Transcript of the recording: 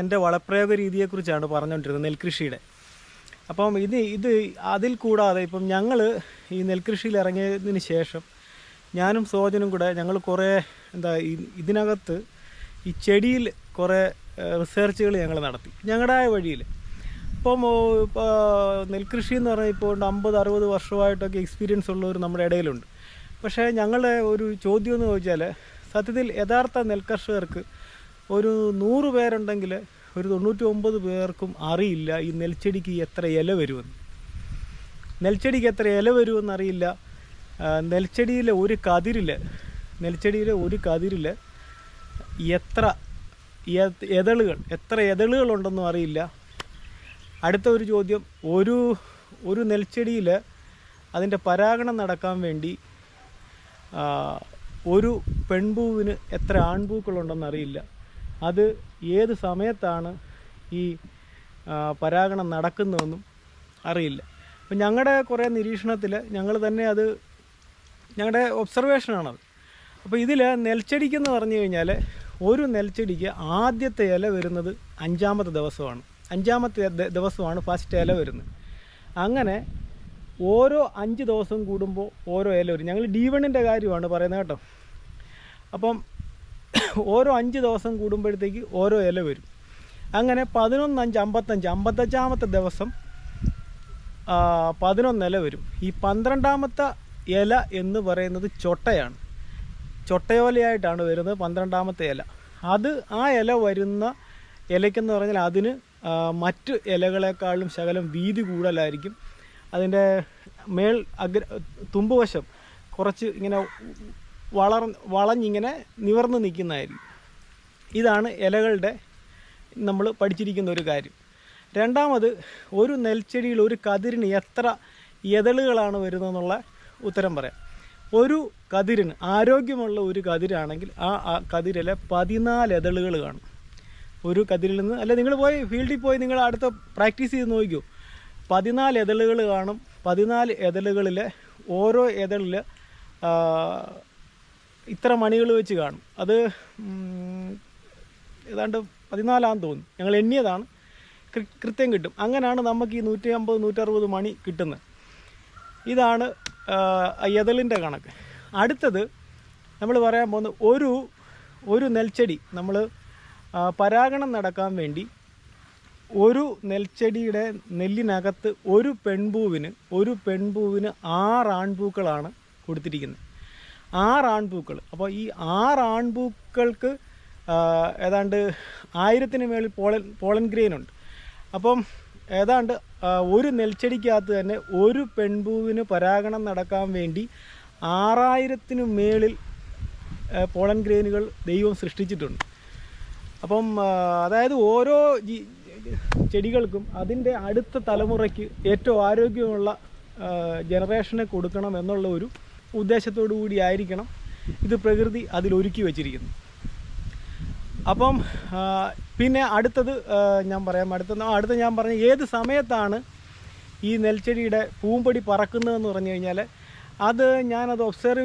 എന്റെ വളപ്രയോഗ രീതിയെക്കുറിച്ചാണ് പറഞ്ഞുകൊണ്ടിരുന്നത് നെൽകൃഷിയുടെ. അപ്പം ഇത് ഇത് അതിൽ കൂടാതെ ഇപ്പം ഞങ്ങൾ ഈ നെൽകൃഷിയിൽ ഇറങ്ങിയതിന് ശേഷം ഞാനും സോജനും കൂടെ ഞങ്ങൾ കുറേ എന്താ ഇതിനകത്ത് ഈ ചെടിയിൽ കുറേ റിസർച്ചുകൾ ഞങ്ങൾ നടത്തി. ഞങ്ങളുടെ വഴിയിൽ. ഇപ്പം നെൽകൃഷി എന്ന് പറഞ്ഞാൽ ഇപ്പോൾ അമ്പത് അറുപത് വർഷമായിട്ടൊക്കെ എക്സ്പീരിയൻസ് ഉള്ളവർ നമ്മുടെ ഇടയിലുണ്ട്. പക്ഷേ ഞങ്ങളുടെ ഒരു ചോദ്യം എന്ന് ചോദിച്ചാൽ സത്യത്തിൽ യഥാർത്ഥ നെൽകർഷകർക്ക് ഒരു നൂറ് പേരുണ്ടെങ്കിൽ ഒരു തൊണ്ണൂറ്റി ഒമ്പത് പേർക്കും അറിയില്ല ഈ നെൽച്ചെടിക്ക് എത്ര ഇല വരുമെന്ന്. നെൽച്ചെടിക്ക് എത്ര ഇല വരുമെന്ന് അറിയില്ല. നെൽച്ചെടിയിലെ ഒരു കതിരിൽ നെൽച്ചെടിയിലെ ഒരു കതിരിൽ എത്ര എതളുകൾ എത്ര എതളുകളുണ്ടെന്നും അറിയില്ല. അടുത്ത ഒരു ചോദ്യം ഒരു ഒരു നെൽച്ചെടിയിൽ അതിന്റെ പരാഗണം നടക്കാൻ വേണ്ടി ഒരു പെൺപൂവിന് എത്ര ആൺപൂക്കളുണ്ടെന്ന് അറിയില്ല. അത് ഏത് സമയത്താണ് ഈ പരാഗണം നടക്കുന്നതെന്നും അറിയില്ല. അപ്പം ഞങ്ങളുടെ കുറേ നിരീക്ഷണത്തിൽ ഞങ്ങൾ തന്നെ അത് ഞങ്ങളുടെ ഒബ്സർവേഷനാണത്. അപ്പോൾ ഇതിൽ നെൽച്ചെടിക്കെന്ന് പറഞ്ഞു കഴിഞ്ഞാൽ ഒരു നെൽച്ചെടിക്ക് ആദ്യത്തെ ഇല വരുന്നത് അഞ്ചാമത്തെ ദിവസമാണ്. അഞ്ചാമത്തെ ദിവസമാണ് ഫസ്റ്റ് ഇല വരുന്നത്. അങ്ങനെ ഓരോ അഞ്ച് ദിവസം കൂടുമ്പോൾ ഓരോ ഇല വരും. ഞങ്ങൾ ഡി വണ്ണിന്റെ കാര്യമാണ് പറയുന്നത് കേട്ടോ. അപ്പം ഓരോ അഞ്ച് ദിവസം കൂടുമ്പോഴത്തേക്ക് ഓരോ ഇല വരും. അങ്ങനെ പതിനൊന്ന് അഞ്ച് അമ്പത്തഞ്ച് അമ്പത്തഞ്ചാമത്തെ ദിവസം പതിനൊന്ന് ഇല വരും. ഈ പന്ത്രണ്ടാമത്തെ ഇല എന്ന് പറയുന്നത് ചൊട്ടയാണ്. ചൊട്ടയോലയായിട്ടാണ് വരുന്നത് പന്ത്രണ്ടാമത്തെ ഇല. അത് ആ ഇല വരുന്ന ഇലയ്ക്കെന്ന് പറഞ്ഞാൽ അതിന് മറ്റ് ഇലകളെക്കാളും ശകലം വീതി കൂടുതലായിരിക്കും. അതിന്റെ മേൽ അഗ്ര തുമ്പുവശം കുറച്ച് ഇങ്ങനെ വളർ വളഞ്ഞിങ്ങനെ നിവർന്ന് നിൽക്കുന്നതായിരിക്കും. ഇതാണ് ഇലകളുടെ നമ്മൾ പഠിച്ചിരിക്കുന്ന ഒരു കാര്യം. രണ്ടാമത് ഒരു നെൽച്ചെടിയിൽ ഒരു കതിരിന് എത്ര എതളുകളാണ് വരുന്നതെന്നുള്ള ഉത്തരം പറയാം. ഒരു കതിരിന് ആരോഗ്യമുള്ള ഒരു കതിരാണെങ്കിൽ ആ കതിരിലെ പതിനാല് എതളുകൾ കാണും. ഒരു കതിരിൽ നിന്ന് അല്ല നിങ്ങൾ പോയി ഫീൽഡിൽ പോയി നിങ്ങൾ അടുത്ത പ്രാക്ടീസ് ചെയ്ത് നോക്കിക്കോ പതിനാല് എതളുകൾ കാണും. പതിനാല് എതളുകളിലെ ഓരോ എതളിൽ ഇത്ര മണികൾ വെച്ച് കാണും. അത് ഏതാണ്ട് പതിനാലാന്ന് തോന്നുന്നു. ഞങ്ങൾ എണ്ണിയതാണ്. കൃത്യം കിട്ടും. അങ്ങനെയാണ് നമുക്ക് ഈ നൂറ്റി അമ്പത് നൂറ്ററുപത് മണി കിട്ടുന്നത്. ഇതാണ് എതലിന്റെ കണക്ക്. അടുത്തത് നമ്മൾ പറയാൻ പോകുന്ന ഒരു ഒരു നെൽച്ചെടി നമ്മൾ പരാഗണം നടക്കാൻ വേണ്ടി ഒരു നെൽച്ചെടിയുടെ നെല്ലിനകത്ത് ഒരു പെൺപൂവിന് ഒരു പെൺപൂവിന് ആറ് ആൺപൂക്കളാണ് കൊടുത്തിരിക്കുന്നത്. ആറ് അപ്പോൾ ഈ ആറ് ഏതാണ്ട് ആയിരത്തിന് മേളിൽ പോളൻ പോളൻ ഗ്രെയിൻ ഉണ്ട്. അപ്പം ഏതാണ്ട് ഒരു നെൽച്ചെടിക്കകത്ത് തന്നെ ഒരു പെൺപൂവിന് പരാഗണം നടക്കാൻ വേണ്ടി ആറായിരത്തിനു മേളിൽ പോളൻ ഗ്രെയിനുകൾ ദൈവം സൃഷ്ടിച്ചിട്ടുണ്ട്. അപ്പം അതായത് ഓരോ ചെടികൾക്കും അതിന്റെ അടുത്ത തലമുറയ്ക്ക് ഏറ്റവും ആരോഗ്യമുള്ള ജനറേഷനെ കൊടുക്കണം എന്നുള്ള ഒരു ഉദ്ദേശത്തോടു കൂടി ആയിരിക്കണം ഇത് പ്രകൃതി അതിലൊരുക്കി വച്ചിരിക്കുന്നത്. അപ്പം പിന്നെ അടുത്തത് ഞാൻ പറയാം. അടുത്ത അടുത്ത ഞാൻ പറഞ്ഞ ഏത് സമയത്താണ് ഈ നെൽച്ചെടിയുടെ പൂമ്പടി പറക്കുന്നതെന്ന് പറഞ്ഞു കഴിഞ്ഞാൽ അത് ഞാനത് ഒബ്സർവ്